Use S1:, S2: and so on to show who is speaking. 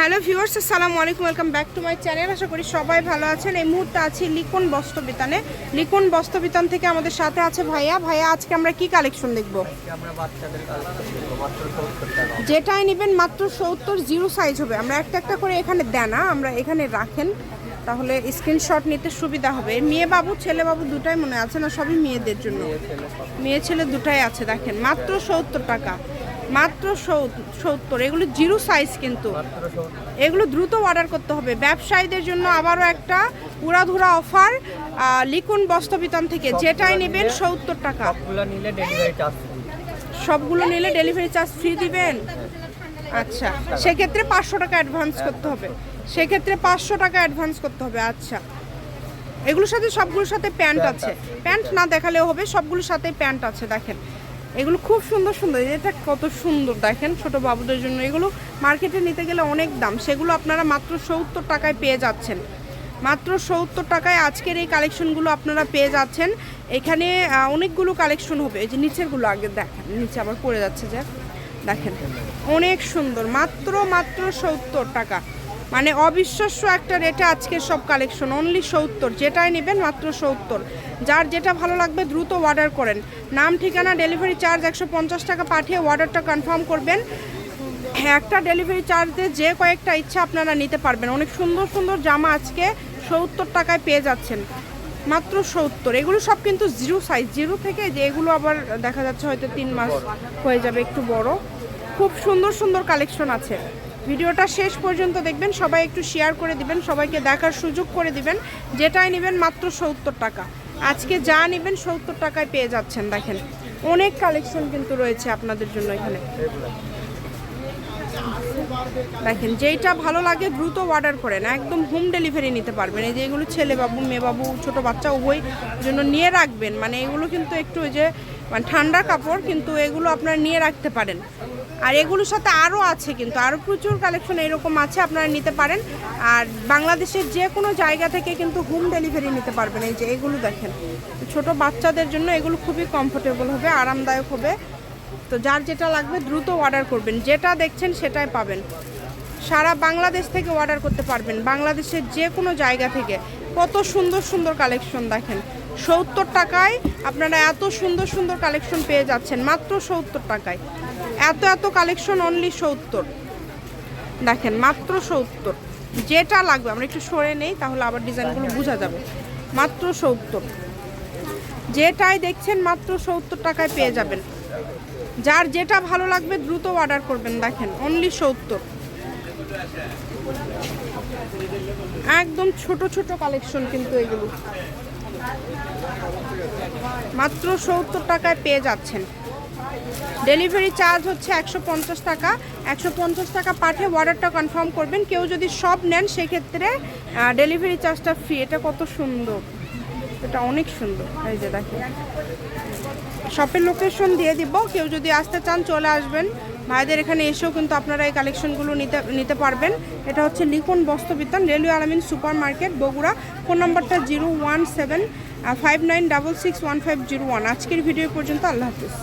S1: Hello viewers আসসালামু আলাইকুম welcome back to my channel. আশা করি সবাই ভালো আছেন। এই মুহূর্তে আছি লিকন বস্ত্রবিতানে। লিকন বস্ত্রবিতান থেকে আমাদের সাথে আছে ভাইয়া। ভাইয়া আজকে আমরা কি কালেকশন দেখব? যেটাই নেবেন মাত্র সত্তর জিরো সাইজ হবে। আমরা একটা একটা করে এখানে দেন আমরা এখানে রাখেন। তাহলে স্ক্রিনশট নিতে সুবিধা হবে। মেয়ে বাবু ছেলে বাবু দুটাই মনে আছে না? সবই মেয়েদের জন্য। মেয়ে ছেলে দুটাই আছে দেখেন। মাত্র সত্তর টাকা। মাত্র সত্তর। এগুলো জিরো সাইজ কিন্তু। এগুলো দ্রুত অর্ডার করতে হবে। ব্যবসায়ীদের জন্য আবারও একটা উড়াধুরা অফার লিকুন বস্ত্রবিতান থেকে। যেটাই নেবেন সত্তর টাকা।
S2: সবগুলো নিলে ডেলিভারি চার্জ
S1: সবগুলো নিলে ডেলিভারি চার্জ ফ্রি দিবেন? আচ্ছা। সেক্ষেত্রে পাঁচশো টাকা অ্যাডভান্স করতে হবে। সেক্ষেত্রে পাঁচশো টাকা অ্যাডভান্স করতে হবে। আচ্ছা। এগুলোর সাথে সবগুলোর সাথে প্যান্ট আছে। প্যান্ট না দেখালেও হবে। সবগুলোর সাথে প্যান্ট আছে দেখেন। এগুলো খুব সুন্দর সুন্দর এটা কত সুন্দর, দেখেন ছোট বাবুদের জন্য। এগুলো মার্কেটে নিতে গেলে অনেক দাম। সেগুলো আপনারা মাত্র সত্তর টাকায় পেয়ে যাচ্ছেন। মাত্র সত্তর টাকায় আজকের এই কালেকশনগুলো আপনারা পেয়ে যাচ্ছেন। এখানে অনেকগুলো কালেকশন হবে। এই যে নিচেরগুলো আগে দেখেন, নিচে আবার পড়ে যাচ্ছে যে, দেখেন। অনেক সুন্দর, মাত্র মাত্র সত্তর টাকা। মানে অবিশ্বাস্য একটা রেটে আজকে সব কালেকশন অনলি সত্তর, যেটাই নেবেন মাত্র সত্তর। যার যেটা ভালো লাগবে দ্রুত অর্ডার করেন। নাম, ঠিকানা ডেলিভারি চার্জ একশো পঞ্চাশ টাকা পাঠিয়ে অর্ডারটা কনফার্ম করবেন। একটা ডেলিভারি চার্জে যে কয়েকটা ইচ্ছা আপনারা নিতে পারবেন। অনেক সুন্দর সুন্দর জামা আজকে সত্তর টাকায় পেয়ে যাচ্ছেন। মাত্র সত্তর। এগুলো সব কিন্তু জিরো সাইজ জিরো থেকে যে এগুলো আবার দেখা যাচ্ছে হয়তো তিন মাস হয়ে যাবে একটু বড়। খুব সুন্দর সুন্দর কালেকশন আছে। ভিডিওটা শেষ পর্যন্ত দেখবেন, সবাই একটু শেয়ার করে দিবেন, সবাইকে দেখার সুযোগ করে দিবেন, যেটাই নেবেন মাত্র সত্তর টাকা। আজকে যা নেবেন সত্তর টাকায় পেয়ে যাচ্ছেন, দেখেন। অনেক কালেকশন কিন্তু রয়েছে আপনাদের জন্য এখানে। দেখেন, যেইটা ভালো লাগে দ্রুত অর্ডার করেন, একদম হোম ডেলিভারি নিতে পারবেন। এই যে এগুলো ছেলে বাবু মেয়ে বাবু ছোট বাচ্চা উভয় জন্য নিয়ে রাখবেন। মানে এগুলো কিন্তু একটু ওই যে মানে ঠান্ডা কাপড়, কিন্তু এগুলো আপনারা নিয়ে রাখতে পারেন। আর এগুলোর সাথে আরও আছে কিন্তু, আরও প্রচুর কালেকশন এরকম আছে, আপনারা নিতে পারেন। আর বাংলাদেশের যে কোনো জায়গা থেকে কিন্তু হোম ডেলিভারি নিতে পারবেন। এই যে এগুলো দেখেন, ছোট বাচ্চাদের জন্য এগুলো খুবই কমফোর্টেবল হবে, আরামদায়ক হবে। তো যার যেটা লাগবে দ্রুত অর্ডার করবেন। যেটা দেখছেন সেটাই পাবেন। সারা বাংলাদেশ থেকে অর্ডার করতে পারবেন। বাংলাদেশের যে কোনো জায়গা থেকে। কত সুন্দর সুন্দর কালেকশন দেখেন। সত্তর টাকায় আপনারা এত সুন্দর সুন্দর কালেকশন পেয়ে যাচ্ছেন, মাত্র সত্তর টাকায়। এত এত কালেকশন অনলি সত্তর। দেখেন, মাত্র সত্তর। যেটা লাগবে, আমরা একটু সরে নেই, তাহলে আবার ডিজাইনগুলো বোঝা যাবে। মাত্র সত্তর। যেটাই দেখছেন, মাত্র সত্তর টাকায় পেয়ে যাবেন। যার যেটা ভালো লাগবে, দ্রুত অর্ডার করবেন, দেখেন অনলি সত্তর। একদম ছোট ছোট কালেকশন কিন্তু এগুলো। মাত্র সত্তর টাকায় পেয়ে যাচ্ছেন। ডেলিভারি চার্জ হচ্ছে একশো পঞ্চাশ টাকা। একশো পঞ্চাশ টাকা পাঠিয়ে অর্ডারটা কনফার্ম করবেন। কেউ যদি সব নেন, সেক্ষেত্রে ডেলিভারি চার্জটা ফ্রি এটা কত সুন্দর। এটা অনেক সুন্দর। এই যে দেখেন। শপের লোকেশন দিয়ে দিব। কেউ যদি আসতে চান, চলে আসবেন। ভাইদের এখানে এসেও কিন্তু আপনারা এই কালেকশনগুলো নিতে নিতে পারবেন। এটা হচ্ছে Likhon Bastrabitan, railway Alamin super market Bogura. Phone নাম্বারটা zero one seven five nine double six one five zero one. আজকের ভিডিও পর্যন্ত আল্লাহ হাফিজ।